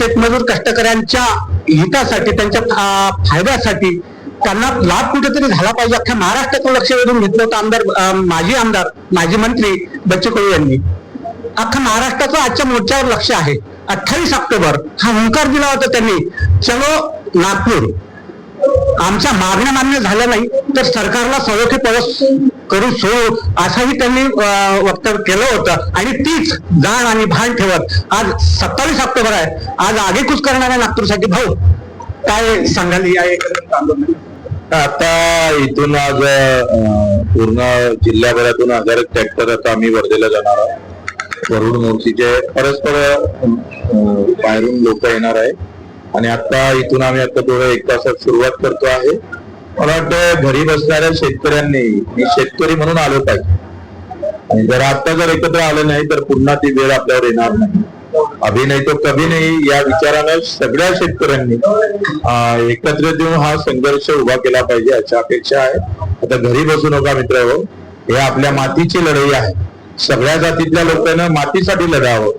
शेतमजूर कष्टकऱ्यांच्या हितासाठी त्यांच्या फायद्यासाठी त्यांना लाभ कुठेतरी झाला पाहिजे अख्ख्या महाराष्ट्राचं लक्ष वेधून घेतलं होतं आमदार माजी आमदार माजी मंत्री बच्चू कडू यांनी. अख्खा महाराष्ट्राचं आजच्या मोर्चावर लक्ष आहे. अठ्ठावीस ऑक्टोबर हा हुंकार दिला होता त्यांनी. चलो नागपूर. आमच्या मागण्या मान्य झाल्या नाही तर सरकारला सरोखी परस करू सोडू असंही त्यांनी वक्तव्य केलं होतं. आणि तीच जाण आणि भान ठेवत आज सत्तावीस ऑक्टोबर आहे. आज आगेकूच करणाऱ्या नागपूरसाठी भाऊ काय सांगाल या आता इथून आज पूर्ण जिल्ह्याभरातून हजार एक ट्रॅक्टर आता आम्ही वर्धेला जाणार आहोत. वरुण मोर्चीचे परस्पर बाहेरून लोक येणार आहे आणि आता इथून आम्ही आता थोडं एक तासात सुरुवात करतो आहे. मला वाटतं घरी बसणाऱ्या शेतकऱ्यांनी मी शेतकरी म्हणून आलो पाहिजे. आणि जर आता जर एकत्र आलं नाही तर पुन्हा ती वेळ आपल्यावर येणार नाही. अभि नाही तो कभी नाही या विचारानं सगळ्या शेतकऱ्यांनी एकत्र एकत्रित येऊन हा संघर्ष उभा केला पाहिजे अशा अपेक्षा आहे. आता घरी बसू नका मित्र हे आपल्या मातीची लढाई आहे. सगळ्या जातीतल्या लोकांना मातीसाठी लढावं.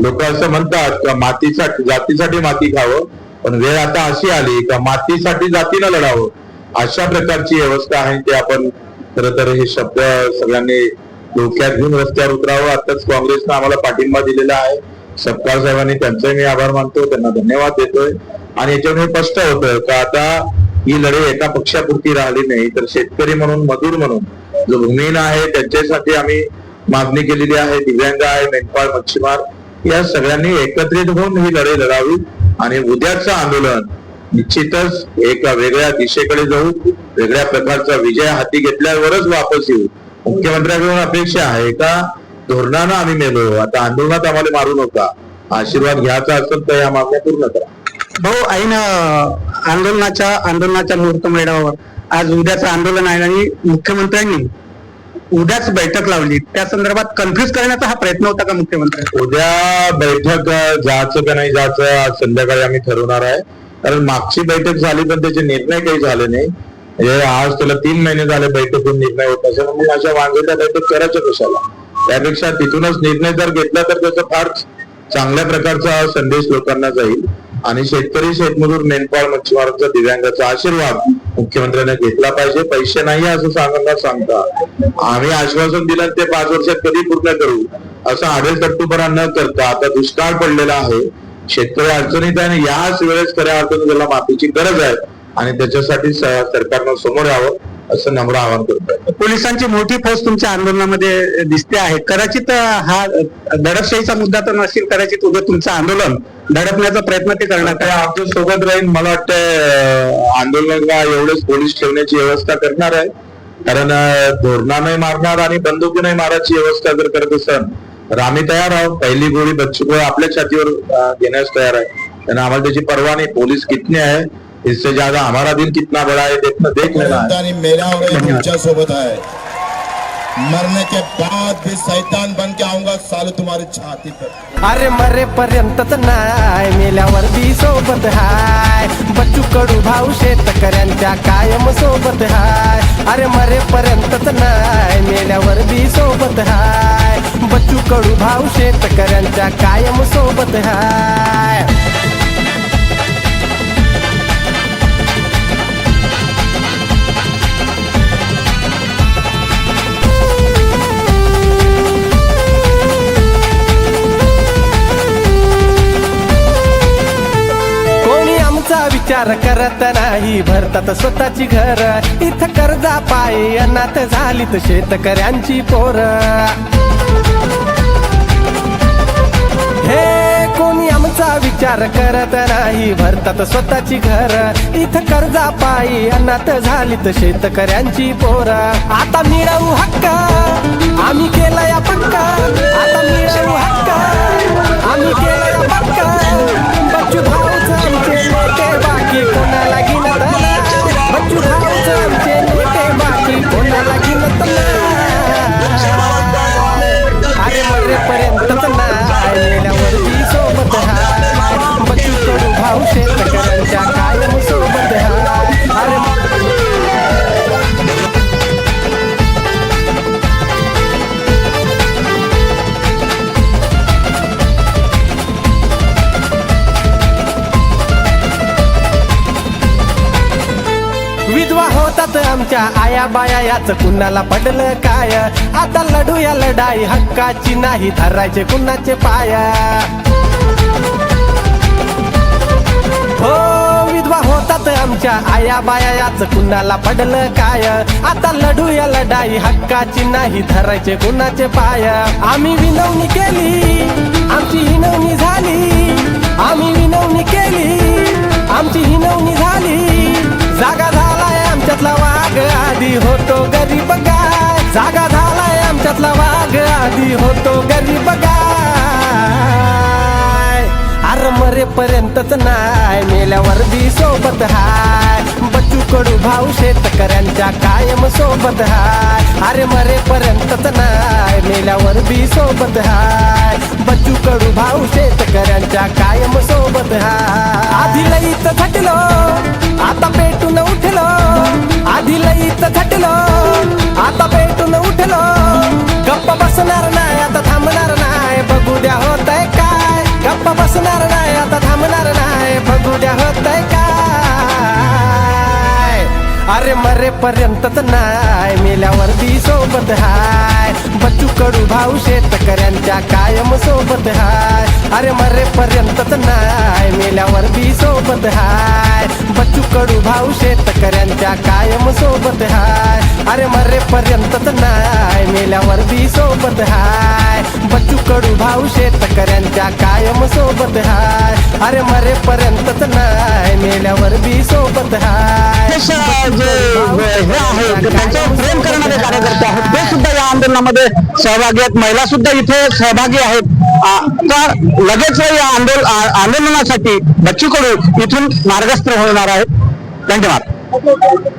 लोक असं म्हणतात का मातीसाठी जातीसाठी माती खावं पण वेळ आता अशी आली का मातीसाठी जातीनं लढावं. अशा प्रकारची व्यवस्था आहे ते आपण खर तर हे शब्द सगळ्यांनी डोक्यात घेऊन रस्त्यावर उतरावं. आताच काँग्रेसनं आम्हाला पाठिंबा दिलेला आहे. सपकाळ साहेबांनी त्यांचाही मी आभार मानतो. त्यांना धन्यवाद देतोय. आणि याच्यामुळे स्पष्ट होतं का आता ही लढाई एका पक्षापुरती राहिली नाही तर शेतकरी म्हणून मजूर म्हणून जो भूमिहीन आहे त्यांच्यासाठी आम्ही मागणी केलेली आहे. दिव्यांग आहे मेंढपाळ मच्छीमार या सगळ्यांनी एकत्रित होऊन ही लढाई लढावी. आणि उद्याचं आंदोलन निश्चितच एका वेगळ्या दिशेकडे जाऊ वेगळ्या प्रकारचा विजय हाती घेतल्यावरच वापस येऊ. मुख्यमंत्र्यांकडून अपेक्षा आहे का? धोरणानं आम्ही मेलो. आता आंदोलनात आम्हाला मारू नका. आशीर्वाद घ्यायचा असेल तर या मागण्या पूर्ण करा. भाऊ ऐन आंदोलनाच्या आंदोलनाच्या मुहूर्तमेढावर आज उद्याचं आंदोलन आहे आणि मुख्यमंत्र्यांनी उद्याच बैठक लावली. त्या संदर्भात कन्फ्युज करण्याचा हा प्रयत्न होता का मुख्यमंत्री उद्या बैठक जायचं का नाही जायचं आज संध्याकाळी आम्ही ठरवणार आहे. कारण मागची बैठक झाली पण त्याचे निर्णय काही झाले नाही. म्हणजे आज त्याला तीन महिने झाले बैठक निर्णय होत नसेल म्हणून अशा वांगेच्या बैठक करायच्या कशाला? त्यापेक्षा तिथूनच निर्णय जर घेतला तर त्याचा फार चांगल्या प्रकारचा संदेश लोकांना जाईल. आणि शेतकरी शेतमजूर मेंढपाळ मच्छीमारांचा दिव्यांगाचा आशीर्वाद मुख्यमंत्र्यांनी घेतला पाहिजे. पैसे नाही असं सांगणार सांगता. आम्ही आश्वासन दिलं ते पाच वर्षात कधी पूर्ण करू? असं आढळ तट्टूपणा न करता आता दुष्काळ पडलेला आहे. शेतकरी अडचणीत आहे आणि याच वेळेस खऱ्या अर्थानं त्याला माफीची गरज आहे आणि त्याच्यासाठी सरकारनं समोर यावं असं नम्र आवाहन करतोय पोलिसांची मोठी फौज तुमच्या आंदोलनामध्ये दिसते आहे. कदाचित हा दडपशाहीचा मुद्दा तर नसेल कदाचित उद्या तुमचं आंदोलन दडपण्याचा प्रयत्न ते करणार आता आमच्यासोबत राहील मला वाटतं आंदोलनाला एवढेच पोलीस ठेवण्याची व्यवस्था करणार आहे. कारण अं, धोरणाने मारणार आणि बंदुकीने मारायची व्यवस्था जर करत असाल तर आम्ही तयार आहोत. पहिली गोळी बच्चू गोळी आपल्या छातीवर घेण्यास तयार आहे. त्यांना आम्हाला त्याची पर्वा नाही. पोलीस कितने आहे? इससे ज्यादा हमारा दिल कितना बड़ा है देखना देख लेना मेरा सोबत है मरने के बाद भी सैतान बन के आऊंगा साले तुम्हारी छाती पर। अरे मरेपर्यंतच नाय मेल्यावर बी सोबत हाय। बच्चू कडू भाऊ शेतकऱ्यांच्या कायम सोबत हाय। अरे मरे मरेपर्यंतच नाय मेल्यावर बी सोबत हाय। बच्चू कडू भाऊ शेतकऱ्यांच्या कायम सोबत हाय। विचार करत नाही भरतात स्वतःची घर. इथं कर्जा पायी अनाथ झालीत शेतकऱ्यांची पोर. हे कोणी आमचा विचार करत नाही भरतात स्वतःची घर. इथं कर्जा पायी अनाथ झालीत शेतकऱ्यांची पोर. आता मिळव विधवा होतात आमच्या आया बाया याच कुणाला पडलं काय? आता लढूया लढाई हक्काची नाही धरायचे कुणाचे पाया? हो विधवा होतात आमच्या आया बाया याच कुणाला पडलं काय? आता लढूया लढाई हक्काची नाही धरायचे कुणाचे पाय? आम्ही विनवणी केली आमची हिनवणी झाली आम्ही विनवणी केली. आमच्यातला वाघ आधी होतो गरीब गाय. जागा झालाय आमच्यातला वाघ आधी होतो गरीब गाय. अरे मरेपर्यंतच नाय मेल्यावर बी सोबत हाय. बच्चू कडू भाऊ शेतकऱ्यांच्या कायम सोबत हाय. अरे मरेपर्यंतच नाय मेल्यावर बी सोबत हाय. बच्चू कडू भाऊ शेतकऱ्यांच्या कायम सोबत हाय. आधी लईत थटलो अरे मरेपर्यंतच नाही. मेल्यावरती सोबत हाय. बच्चू कडू भाऊ शेतकऱ्यांच्या कायम सोबत हाय. अरे मरेपर्यंतच नाही मेल्यावर बी सोबत हाय. बच्चू कडू भाऊ शेतकऱ्यांच्या कायम सोबत हाय. अरे मरेपर्यंतच नाही मेल्यावर बी सोबत हाय. बच्चू कडू भाऊ शेतकऱ्यांच्या कायम सोबत हाय. अरे मरेपर्यंतच नाही मेल्यावर बी सोबत हाय. त्यांच्यावर प्रेम करणारे कार्यकर्ते आहेत. आंदोलनामध्ये सहभागी आहेत. महिला सुद्धा इथे सहभागी आहेत. तर लगेच या आंदोल आंदोलनासाठी बच्चू कडू इथून मार्गस्थ होणार आहेत? धन्यवाद.